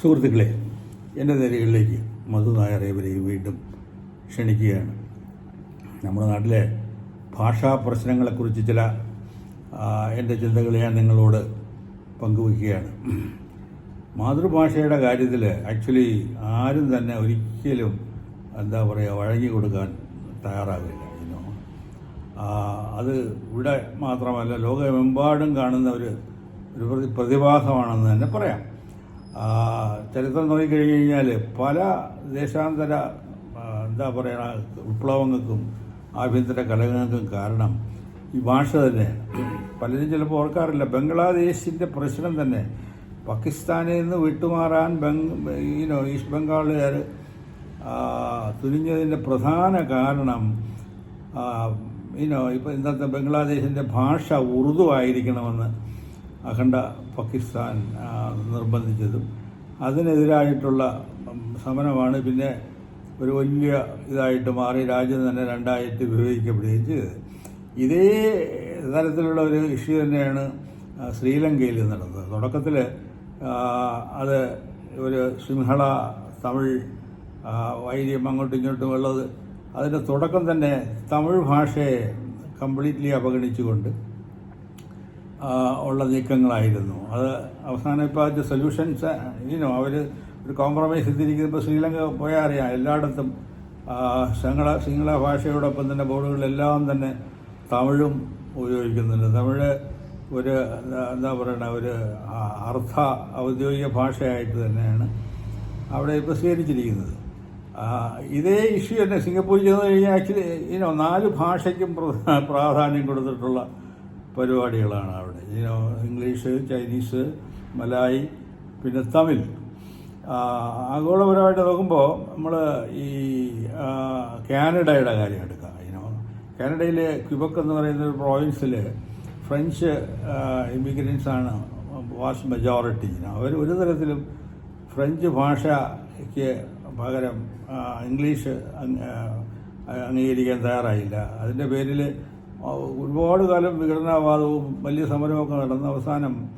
സുഹൃത്തുക്കളെ എന്റെ നിലകളിലേക്ക് മധു നായറേവരെയും വീണ്ടും ക്ഷണിക്കുകയാണ്. നമ്മുടെ നാട്ടിലെ ഭാഷാ പ്രശ്നങ്ങളെക്കുറിച്ച് ചില എന്റെ ചിന്തകൾ ഞാൻ നിങ്ങളോട് പങ്കുവയ്ക്കുകയാണ്. മാതൃഭാഷയുടെ കാര്യത്തിൽ ആക്ച്വലി ആരും തന്നെ ഒരിക്കലും എന്താ പറയുക വഴങ്ങി കൊടുക്കാൻ തയ്യാറാവില്ല ഇന്നോ അത് ഇവിടെ മാത്രമല്ല ലോകമെമ്പാടും കാണുന്ന ഒരു ഒരു പ്രതിഭാസമാണെന്ന് തന്നെ പറയാം. ചരിത്രം നോക്കിക്കഴിഞ്ഞ് കഴിഞ്ഞാൽ പല ദേശാന്തര എന്താ പറയുക വിപ്ലവങ്ങൾക്കും ആഭ്യന്തര കലഹങ്ങൾക്കും കാരണം ഈ ഭാഷ തന്നെ. പലരും ചിലപ്പോൾ ഓർക്കാറില്ല ബംഗ്ലാദേശിന്റെ പ്രശ്നം തന്നെ. പാകിസ്ഥാനിൽ നിന്ന് വിട്ടുമാറാൻ ബംഗ് ഈനോ ഈസ്റ്റ് ബംഗാളുകാർ തുനിഞ്ഞതിന്റെ പ്രധാന കാരണം ഈനോ ഇപ്പോൾ ഇന്നത്തെ ബംഗ്ലാദേശിന്റെ ഭാഷ ഉറുദു ആയിരിക്കണമെന്ന് അഖണ്ഡ പാകിസ്ഥാൻ നിർബന്ധിച്ചതും. അതിനെതിരായിട്ടുള്ള സമരമാണ് പിന്നെ ഒരു വലിയ ഇതായിട്ട് മാറി രാജ്യം തന്നെ രണ്ടായിട്ട് വിഭജിക്കപ്പെടുകയും ചെയ്തത്. ഇതേ തരത്തിലുള്ള ഒരു ഇഷ്യൂ തന്നെയാണ് ശ്രീലങ്കയിൽ നടന്നത്. തുടക്കത്തിൽ അത് ഒരു സിംഹള തമിഴ് വൈദ്യം അങ്ങോട്ടും ഇങ്ങോട്ടും ഉള്ളത്. അതിന്റെ തുടക്കം തന്നെ തമിഴ് ഭാഷയെ കംപ്ലീറ്റ്ലി അവഗണിച്ചുകൊണ്ട് ഉള്ള നീക്കങ്ങളായിരുന്നു. അത് അവസാനം ഇപ്പോൾ അതിന്റെ സൊല്യൂഷൻസ് ഈനോ അവർ ഒരു കോംപ്രമൈസ് എത്തിയിരിക്കുന്നത് ഇപ്പോൾ ശ്രീലങ്ക പോയാൽ അറിയാം എല്ലായിടത്തും സിംഗള സിംഗള ഭാഷയോടൊപ്പം തന്നെ ബോർഡുകളിലെല്ലാം തന്നെ തമിഴും ഉപയോഗിക്കുന്നുണ്ട്. തമിഴ് ഒരു എന്താ- പറയണ ഒരു അർത്ഥ ഔദ്യോഗിക ഭാഷയായിട്ട് തന്നെയാണ് അവിടെ ഇപ്പോൾ സ്വീകരിച്ചിരിക്കുന്നത് ഇതേ ഇഷ്യൂ തന്നെ സിംഗപ്പൂരിൽ ചെന്ന് കഴിഞ്ഞാൽ ആക്ച്വലി ഇനോ നാല് ഭാഷയ്ക്കും പ്രാധാന്യം കൊടുത്തിട്ടുള്ള പരിപാടികളാണ് അവിടെ. ഇംഗ്ലീഷ് ചൈനീസ് മലായി പിന്നെ തമിഴ്. ആഗോളപരമായിട്ട് നോക്കുമ്പോൾ നമ്മൾ ഈ കാനഡയുടെ കാര്യം എടുക്കാം. ഇനോ കാനഡയിലെ ക്യുബക്ക് എന്ന് പറയുന്ന ഒരു പ്രോവിൻസിൽ ഫ്രഞ്ച് ഇമിഗ്രൻസ് ആണ് വാസ്റ്റ് മെജോറിറ്റി അവർ ഒരു തരത്തിലും ഫ്രഞ്ച് ഭാഷയ്ക്ക് പകരം ഇംഗ്ലീഷ് അംഗീകരിക്കാൻ തയ്യാറായില്ല. അതിന്റെ പേരിൽ ഒരുപാട് കാലം വിഘടനവാദവും വലിയ സമരമൊക്കെ നടന്ന അവസാനം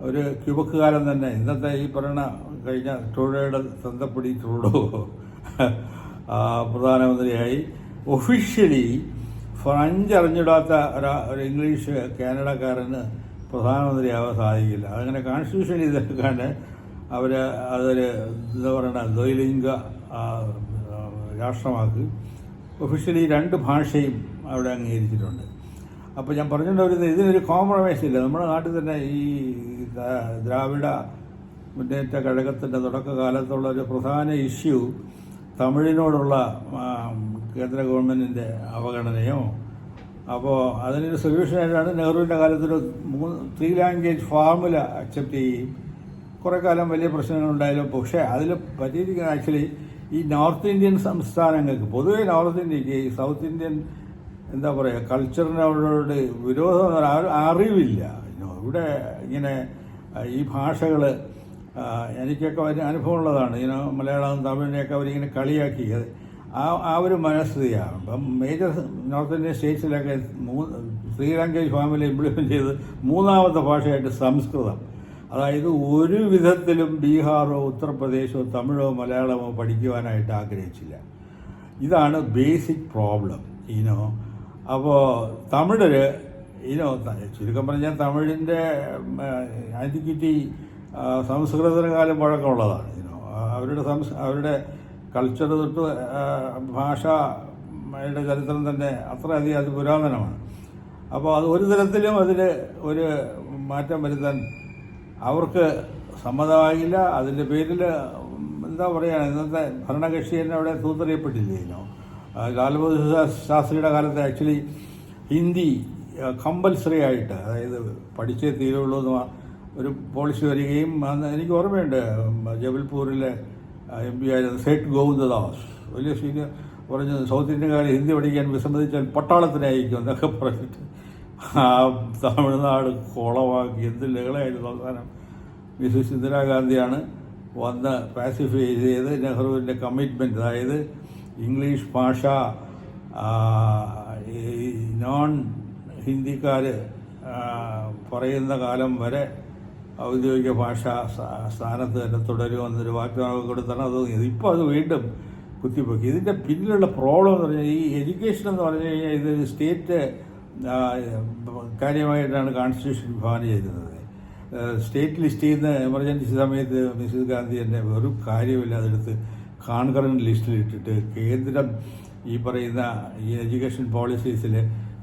ഒരു ക്യൂബക്ക് കാലം തന്നെ. ഇന്നത്തെ ഈ പറയുന്ന കഴിഞ്ഞ ട്രൂഡോയുടെ തന്തപ്പടി ട്രൂഡോ പ്രധാനമന്ത്രിയായി. ഒഫീഷ്യലി ഫ്രഞ്ച് അറിഞ്ഞിടാത്ത ഒരാ- ഇംഗ്ലീഷ് കാനഡക്കാരന് പ്രധാനമന്ത്രിയാവാൻ സാധിക്കില്ല. അതങ്ങനെ കോൺസ്റ്റിറ്റ്യൂഷൻ ഇതെടുക്കാൻ അവർ അതൊരു എന്താ പറയുക ദ്വൈലിംഗ രാഷ്ട്രമാക്കി. ഒഫീഷ്യലി രണ്ട് ഭാഷയും അവിടെ അംഗീകരിച്ചിട്ടുണ്ട്. അപ്പോൾ ഞാൻ പറഞ്ഞുകൊണ്ട് വരുന്നത് ഇതിനൊരു കോംപ്രമൈസ് ഇല്ല നമ്മുടെ നാട്ടിൽ തന്നെ ഈ ദ്രാവിഡ മുന്നേറ്റ കഴകത്തിന്റെ തുടക്കകാലത്തുള്ള ഒരു പ്രധാന ഇഷ്യൂ തമിഴിനോടുള്ള കേന്ദ്ര ഗവൺമെന്റിന്റെ അവഗണനയോ? അപ്പോൾ അതിനൊരു സൊല്യൂഷനായിട്ടാണ് നെഹ്റുവിന്റെ കാലത്തൊരു മൂന്ന് ത്രീ ലാംഗ്വേജ് ഫോർമുല അക്സെപ്റ്റ് ചെയ്യുകയും കുറേ കാലം വലിയ പ്രശ്നങ്ങളുണ്ടായാലും പക്ഷേ അതിൽ പറ്റിയിരിക്കുന്ന ആക്ച്വലി ഈ നോർത്ത് ഇന്ത്യൻ സംസ്ഥാനങ്ങൾക്ക് പൊതുവേ നോർത്ത് ഇന്ത്യയ്ക്ക് സൗത്ത് ഇന്ത്യൻ എന്താ പറയുക കൾച്ചറിനോട് വിരോധം അറിവില്ല. ഇവിടെ ഇങ്ങനെ ഈ ഭാഷകൾ എനിക്കൊക്കെ ഒരു അനുഭവമുള്ളതാണ്. ഇങ്ങനെ മലയാളം തമിഴിനെയൊക്കെ അവരിങ്ങനെ കളിയാക്കി. അത് ആ ആ ഒരു മനസ്ഥിതിയാണ്. ഇപ്പം മേജർ നോർത്ത് ഇന്ത്യൻ സ്റ്റേറ്റ്സിലൊക്കെ മൂന്ന് ത്രീ ഫാമിലി ഇംപ്ലിമെന്റ് ചെയ്ത് മൂന്നാമത്തെ ഭാഷയായിട്ട് സംസ്കൃതം. അതായത് ഒരു വിധത്തിലും ബീഹാറോ ഉത്തർപ്രദേശോ തമിഴോ മലയാളമോ പഠിക്കുവാനായിട്ട് ആഗ്രഹിച്ചില്ല. ഇതാണ് ബേസിക് പ്രോബ്ലം ഈനോ അപ്പോൾ തമിഴര് ഇനോ ചുരുക്കം പറഞ്ഞാൽ തമിഴിന്റെ ആന്റിക്വിറ്റി സംസ്കൃതത്തിന് കാലം പഴക്കമുള്ളതാണ് ഇനോ അവരുടെ സംസ് അവരുടെ കൾച്ചർ തൊട്ട് ഭാഷയുടെ ചരിത്രം തന്നെ അത്രയധികം അത് പുരാതനമാണ്. അപ്പോൾ അത് ഒരു തരത്തിലും അതിൽ ഒരു മാറ്റം വരുത്താൻ അവർക്ക് സമ്മതമാകില്ല അതിന്റെ പേരിൽ എന്താ പറയുക ഇന്നത്തെ ഭരണകക്ഷി തന്നെ അവിടെ തൂത്തെറിയപ്പെട്ടില്ലേനോ ലാൽ ശാസ്ത്രിയുടെ കാലത്ത് ആക്ച്വലി ഹിന്ദി കമ്പൽസറി ആയിട്ട് അതായത് പഠിച്ചേ തീരുള്ളൂ എന്ന് ഒരു പോളിസി വരികയും എനിക്ക് ഓർമ്മയുണ്ട് ജബൽപൂരിലെ എം പി ആയിരുന്ന സേഠ് ഗോവിന്ദദാസ്. വലിയ സീനിയർ പറഞ്ഞത് സൗത്ത് ഇന്ത്യക്കാർ ഹിന്ദി പഠിക്കാൻ വിസമ്മതിച്ചാൽ പട്ടാളത്തിനായിരിക്കും എന്നൊക്കെ പറഞ്ഞിട്ട് ആ തമിഴ്നാട് കോളമാക്കി. എന്ത് ലഹളയായിരുന്നു അവസാനം. മിസസ് ഇന്ദിരാഗാന്ധിയാണ് വന്ന് പാസിഫൈ ചെയ്ത് നെഹ്റുവിന്റെ കമ്മിറ്റ്മെന്റ് അതായത് ഇംഗ്ലീഷ് ഭാഷ നോൺ ഹിന്ദിക്കാർ പറയുന്ന കാലം വരെ ഔദ്യോഗിക ഭാഷ സ്ഥാ- സ്ഥാനത്ത് തന്നെ തുടരുമെന്നൊരു വാഗ്ദാനമൊക്കെ കൊടുത്താണ്. അത് ഇപ്പോൾ അത് വീണ്ടും കുത്തിപ്പൊക്കി. ഇതിന്റെ പിന്നിലുള്ള പ്രോബ്ലം എന്ന് പറഞ്ഞാൽ ഈ എഡ്യൂക്കേഷൻ എന്ന് പറഞ്ഞു കഴിഞ്ഞാൽ ഇത് സ്റ്റേറ്റ് കാര്യമായിട്ടാണ് കോൺസ്റ്റിറ്റ്യൂഷൻ വിഭാവന ചെയ്തിരുന്നത് സ്റ്റേറ്റ് ലിസ്റ്റ് ചെയ്യുന്ന എമർജൻസി സമയത്ത് മിസ്സിസ് ഗാന്ധി തന്നെ വെറും കാര്യമില്ല കാൺകറന്റ് ലിസ്റ്റിലിട്ടിട്ട് കേന്ദ്രം ഈ പറയുന്ന ഈ എഡ്യൂക്കേഷൻ പോളിസീസിൽ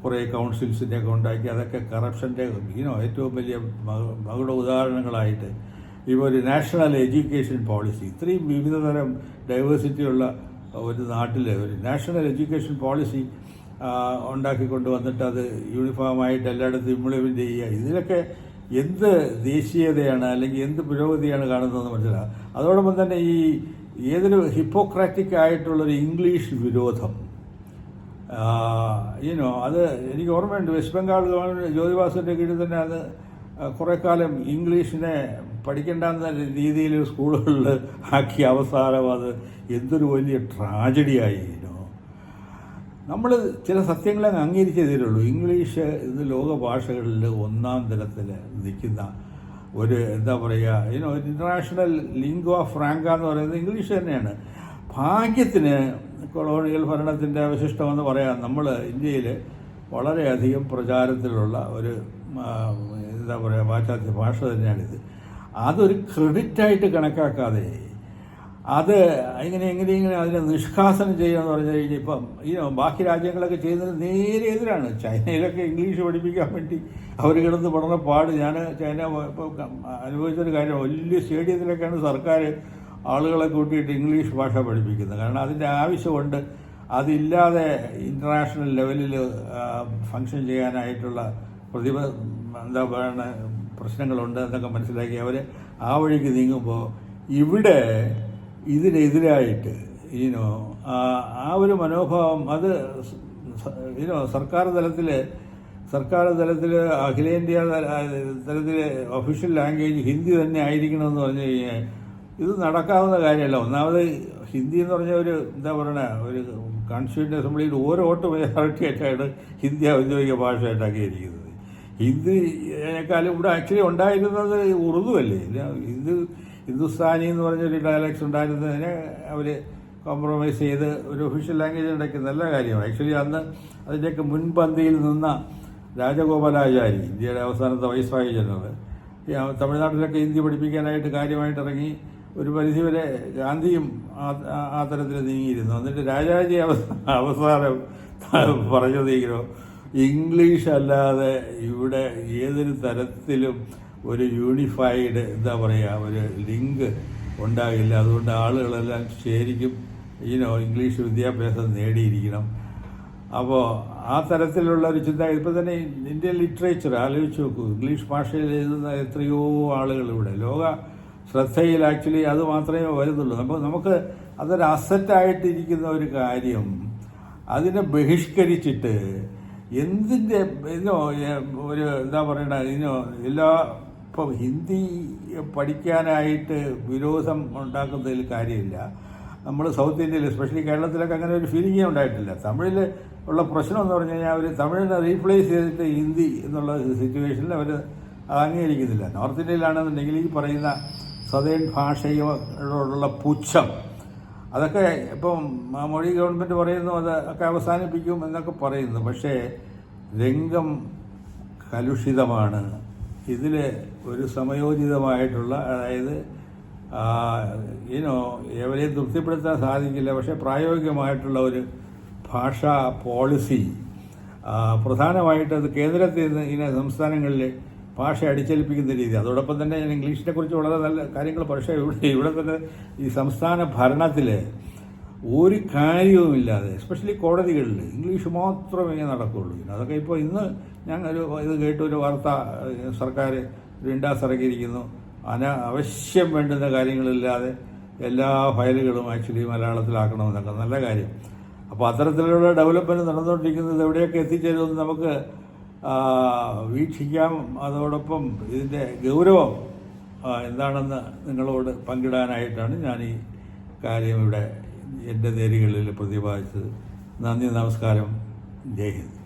കുറേ കൗൺസിൽസിന്റെ ഒക്കെ ഉണ്ടാക്കി അതൊക്കെ കറപ്ഷന്റെ ഈനോ ഏറ്റവും വലിയ മക- മകുട ഉദാഹരണങ്ങളായിട്ട് ഇപ്പോൾ ഒരു നാഷണൽ എഡ്യൂക്കേഷൻ പോളിസി ഇത്രയും വിവിധതരം ഡൈവേഴ്സിറ്റി ഉള്ള ഒരു നാട്ടിൽ ഒരു നാഷണൽ എഡ്യൂക്കേഷൻ പോളിസി ഉണ്ടാക്കിക്കൊണ്ട് വന്നിട്ട് അത് യൂണിഫോമായിട്ട് എല്ലായിടത്തും ഇംപ്ലിമെന്റ് ചെയ്യുക. ഇതിലൊക്കെ എന്ത് ദേശീയതയാണ് അല്ലെങ്കിൽ എന്ത് പുരോഗതിയാണ് കാണുന്നതെന്ന് മനസ്സിലാകും അതോടൊപ്പം തന്നെ ഈ ഏതൊരു ഹിപ്പോക്രാറ്റിക് ആയിട്ടുള്ളൊരു ഇംഗ്ലീഷ് വിരോധം. ഈനോ അത് എനിക്ക് ഓർമ്മയുണ്ട്. വെസ്റ്റ് ബംഗാൾ ജ്യോതിബാസിന്റെ കീഴിൽ തന്നെ അത് കുറേ കാലം ഇംഗ്ലീഷിനെ പഠിക്കേണ്ടെന്ന രീതിയിൽ സ്കൂളുകളിൽ ആക്കി അവസാനം അത് എന്തൊരു വലിയ ട്രാജഡിയായി നമ്മൾ ചില സത്യങ്ങളെ അംഗീകരിച്ചേ തീരുള്ളൂ ഇംഗ്ലീഷ് ഇത് ലോക ഭാഷകളിൽ ഒന്നാം തലത്തിൽ നിൽക്കുന്ന ഒരു എന്താ പറയുക ഇതിന് ഒരു ഇന്റർനാഷണൽ ഓഫ് ഫ്രാങ്ക എന്ന് പറയുന്നത് ഇംഗ്ലീഷ് തന്നെയാണ്. ഭാഗ്യത്തിന് കൊളോണിയൽ ഭരണത്തിന്റെ അവശിഷ്ടമെന്ന് പറയാം. നമ്മൾ ഇന്ത്യയിൽ വളരെയധികം പ്രചാരത്തിലുള്ള ഒരു എന്താ പറയുക പാശ്ചാത്യ ഭാഷ തന്നെയാണിത്. അതൊരു ക്രെഡിറ്റായിട്ട് കണക്കാക്കാതെ അത് ഇങ്ങനെ എങ്ങനെ ഇങ്ങനെ അതിനെ നിഷ്കാസനം ചെയ്യുകയെന്ന് പറഞ്ഞു കഴിഞ്ഞാൽ ഇപ്പം ഈ ബാക്കി രാജ്യങ്ങളൊക്കെ ചെയ്യുന്നത് നേരെ എതിരാണ്. ചൈനയിലൊക്കെ ഇംഗ്ലീഷ് പഠിപ്പിക്കാൻ വേണ്ടി അവർ കിടന്ന് പഠന പാട് ഞാൻ ചൈന അനുഭവിച്ചൊരു കാര്യം വലിയ സ്റ്റേഡിയത്തിലൊക്കെയാണ് സർക്കാർ ആളുകളെ കൂട്ടിയിട്ട് ഇംഗ്ലീഷ് ഭാഷ പഠിപ്പിക്കുന്നത്. കാരണം അതിന്റെ ആവശ്യമുണ്ട്. അതില്ലാതെ ഇന്റർനാഷണൽ ലെവലിൽ ഫങ്ഷൻ ചെയ്യാനായിട്ടുള്ള പ്രതിഭ എന്താ പറയുക പ്രശ്നങ്ങളുണ്ട് എന്നൊക്കെ മനസ്സിലാക്കി അവർ ആ വഴിക്ക് നീങ്ങുമ്പോൾ ഇവിടെ ഇതിനെതിരായിട്ട് ഈനോ ആ ഒരു മനോഭാവം അത് ഈനോ സർക്കാർ തലത്തിൽ സർക്കാർ തലത്തിൽ അഖിലേന്ത്യാ തലത്തിൽ ഒഫീഷ്യൽ ലാംഗ്വേജ് ഹിന്ദി തന്നെ ആയിരിക്കണമെന്ന് പറഞ്ഞു കഴിഞ്ഞാൽ ഇത് നടക്കാവുന്ന കാര്യമല്ല. ഒന്നാമത് ഹിന്ദി എന്ന് പറഞ്ഞ ഒരു എന്താ പറയണ ഒരു കോൺസ്റ്റിറ്റ്യൂന്റ് അസംബ്ലിയിൽ ഓരോ വോട്ട് മെജോറിറ്റി ആയിട്ടാണ് ഹിന്ദി ഔദ്യോഗിക ഭാഷയായിട്ടാക്കിയിരിക്കുന്നത് ഹിന്ദിയേക്കാളും ഇവിടെ ആക്ച്വലി ഉണ്ടായിരുന്നത് ഉറുദു അല്ലേ? ഇത് ഹിന്ദുസ്ഥാനി എന്ന് പറഞ്ഞൊരു ഡയലക്ട്സ് ഉണ്ടായിരുന്നതിനെ അവർ കോംപ്രമൈസ് ചെയ്ത് ഒരു ഒഫീഷ്യൽ ലാംഗ്വേജ് ഉണ്ടാക്കി നല്ല കാര്യമാണ്. ആക്ച്വലി അന്ന് അതിന്റെയൊക്കെ മുൻപന്തിയിൽ നിന്ന രാജഗോപാലാചാരി ഇന്ത്യയുടെ അവസാനത്തെ വൈസ് വൈസ്രായി ജനറൽ തമിഴ്നാട്ടിലൊക്കെ ഹിന്ദി പഠിപ്പിക്കാനായിട്ട് കാര്യമായിട്ട് ഇറങ്ങി ഒരു പരിധിവരെ ഗാന്ധിയും ആ തരത്തിൽ നീങ്ങിയിരുന്നു. എന്നിട്ട് രാജാജി അവ- അവസാനം പറഞ്ഞതെങ്കിലും ഇംഗ്ലീഷ് അല്ലാതെ ഇവിടെ ഏതൊരു തരത്തിലും ഒരു യൂണിഫൈഡ് എന്താ പറയുക ഒരു ലിങ്ക് ഉണ്ടാകില്ല. അതുകൊണ്ട് ആളുകളെല്ലാം ശരിക്കും ഈനോ ഇംഗ്ലീഷ് വിദ്യാഭ്യാസം നേടിയിരിക്കണം. അപ്പോൾ ആ തരത്തിലുള്ള ഒരു ചിന്ത ഇപ്പോൾ തന്നെ ഇന്ത്യൻ ലിറ്ററേച്ചർ ആലോചിച്ച് നോക്കൂ. ഇംഗ്ലീഷ് ഭാഷയിൽ എഴുതുന്ന എത്രയോ ആളുകൾ ഇവിടെ. ലോക ശ്രദ്ധയിൽ ആക്ച്വലി അത് മാത്രമേ വരുന്നുള്ളൂ. അപ്പോൾ നമുക്ക് അതൊരു അസറ്റായിട്ടിരിക്കുന്ന ഒരു കാര്യം അതിനെ ബഹിഷ്കരിച്ചിട്ട് എന്തിന്റെ ഇന്നോ ഒരു എന്താ പറയണ ഇന്നോ എല്ലാ ഇപ്പം ഹിന്ദി പഠിക്കാനായിട്ട് വിരോധം ഉണ്ടാക്കുന്നതിൽ കാര്യമില്ല. നമ്മൾ സൗത്ത് ഇന്ത്യയിൽ എസ്പെഷ്യലി കേരളത്തിലൊക്കെ അങ്ങനെ ഒരു ഫീലിംഗേ ഉണ്ടായിട്ടില്ല. തമിഴിൽ ഉള്ള പ്രശ്നം എന്ന് പറഞ്ഞു കഴിഞ്ഞാൽ അവർ തമിഴിനെ റീപ്ലേസ് ചെയ്തിട്ട് ഹിന്ദി എന്നുള്ള സിറ്റുവേഷനിൽ അവർ അംഗീകരിക്കുന്നില്ല. നോർത്ത് ഇന്ത്യയിലാണെന്നുണ്ടെങ്കിൽ ഈ പറയുന്ന സതേൺ ഭാഷയോടുള്ള പുച്ഛം അതൊക്കെ ഇപ്പം മൊഴി ഗവൺമെന്റ് പറയുന്നു അത് ഒക്കെ അവസാനിപ്പിക്കും എന്നൊക്കെ പറയുന്നു. പക്ഷേ രംഗം കലുഷിതമാണ്. ഇതിൽ ഒരു സമയോചിതമായിട്ടുള്ള അതായത് ഈനോ എവരെയും തൃപ്തിപ്പെടുത്താൻ സാധിക്കില്ല. പക്ഷേ പ്രായോഗികമായിട്ടുള്ള ഒരു ഭാഷാ പോളിസി പ്രധാനമായിട്ട് അത് കേന്ദ്രത്തിൽ നിന്ന് ഇങ്ങനെ സംസ്ഥാനങ്ങളിൽ ഭാഷ അടിച്ചേൽപ്പിക്കുന്ന രീതി. അതോടൊപ്പം തന്നെ ഞാൻ ഇംഗ്ലീഷിനെ കുറിച്ച് വളരെ നല്ല കാര്യങ്ങൾ പക്ഷേ ഇവിടെ ഇവിടെ തന്നെ ഈ സംസ്ഥാന ഭരണത്തിൽ ഒരു കാര്യവുമില്ലാതെ എസ്പെഷ്യലി കോടതികളിൽ ഇംഗ്ലീഷ് മാത്രമേ നടക്കുകയുള്ളൂ അതൊക്കെ ഇപ്പോൾ ഇന്ന് ഞാൻ ഒരു ഇത് കേട്ട ഒരു വാർത്ത സർക്കാർ ഇറക്കിയിരിക്കുന്നു അന അവശ്യം വേണ്ടുന്ന കാര്യങ്ങളില്ലാതെ എല്ലാ ഫയലുകളും ആക്ച്വലി മലയാളത്തിലാക്കണമെന്നൊക്കെ നല്ല കാര്യം. അപ്പോൾ അത്തരത്തിലുള്ള ഡെവലപ്മെന്റ് നടന്നുകൊണ്ടിരിക്കുന്നത് എവിടെയൊക്കെ എത്തിച്ചേരുമെന്ന് നമുക്ക് വീക്ഷിക്കാം. അതോടൊപ്പം ഇതിന്റെ ഗൗരവം എന്താണെന്ന് നിങ്ങളോട് പങ്കിടാനായിട്ടാണ് ഞാൻ ഈ കാര്യം ഇവിടെ എന്റെ നേരുകളിൽ പ്രതിപാദിച്ചത് നന്ദി നമസ്കാരം. ജയ് ഹിന്ദ്.